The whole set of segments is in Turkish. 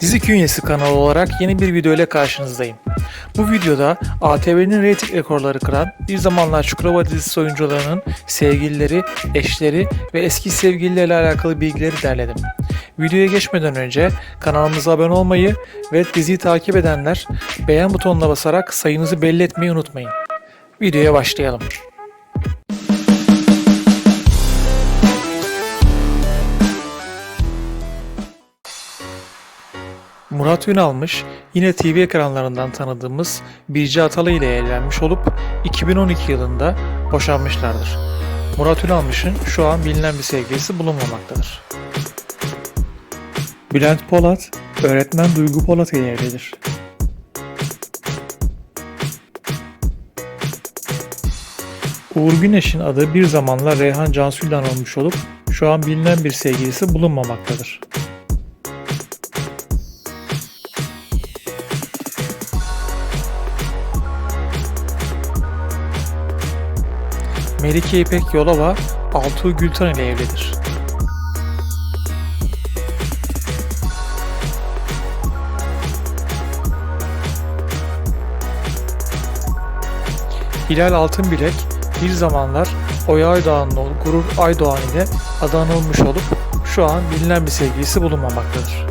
Dizi Künyesi kanalı olarak yeni bir video ile karşınızdayım. Bu videoda ATV'nin reyting rekorları kıran Bir Zamanlar Çukurova dizisi oyuncularının sevgilileri, eşleri ve eski sevgilileriyle alakalı bilgileri derledim. Videoya geçmeden önce kanalımıza abone olmayı ve diziyi takip edenler beğen butonuna basarak sayınızı belli etmeyi unutmayın. Videoya başlayalım. Murat Ünalmış yine TV ekranlarından tanıdığımız Birce Atalı ile evlenmiş olup 2012 yılında boşanmışlardır. Murat Ünalmış'ın şu an bilinen bir sevgilisi bulunmamaktadır. Bülent Polat, öğretmen Duygu Polat ile evlidir. Uğur Güneş'in adı bir zamanlar Reyhan Cansu'yla olmuş olup şu an bilinen bir sevgilisi bulunmamaktadır. Melike İpek Yolova, Altuğ Gülten ile evlidir. Hilal Altınbilek bir zamanlar Oya Aydoğan'ın oğlu Gurur Aydoğan ile adı anılmış olup şu an bilinen bir sevgilisi bulunmamaktadır.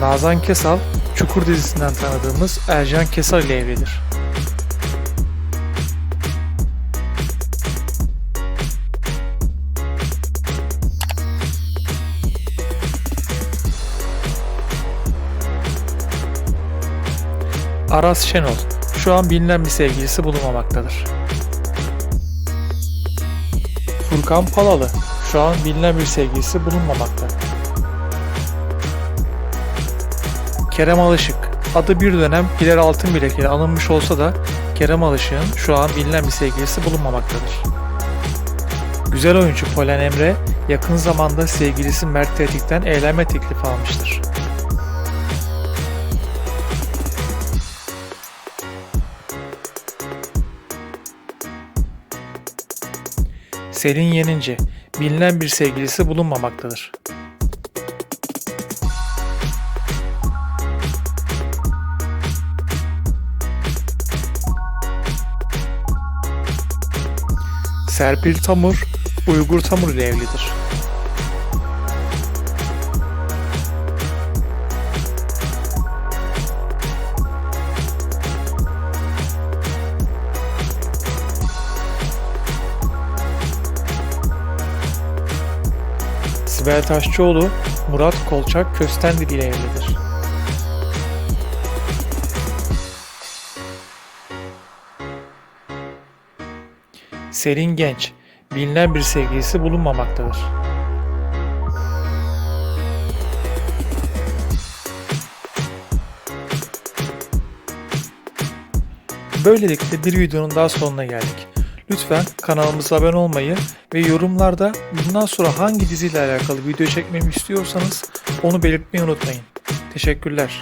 Nazan Kesal, Çukur dizisinden tanıdığımız Ercan Kesal ile evlidir. Aras Şenol, şu an bilinen bir sevgilisi bulunmamaktadır. Furkan Palalı, şu an bilinen bir sevgilisi bulunmamakta. Kerem Alışık, adı bir dönem Hilal Altınbilek ile anılmış olsa da Kerem Alışık'ın şu an bilinen bir sevgilisi bulunmamaktadır. Güzel oyuncu Polen Emre yakın zamanda sevgilisi Mert Tetik'ten evlenme teklifi almıştır. Selin Yeninci, bilinen bir sevgilisi bulunmamaktadır. Serpil Tamur, Uygur Tamur ile evlidir. Sibel Taşçıoğlu, Murat Kolçak Köstendil ile evlidir. Selin Genç, bilinen bir sevgilisi bulunmamaktadır. Böylelikle bir videonun daha sonuna geldik. Lütfen kanalımıza abone olmayı ve yorumlarda bundan sonra hangi diziyle alakalı video çekmemi istiyorsanız onu belirtmeyi unutmayın. Teşekkürler.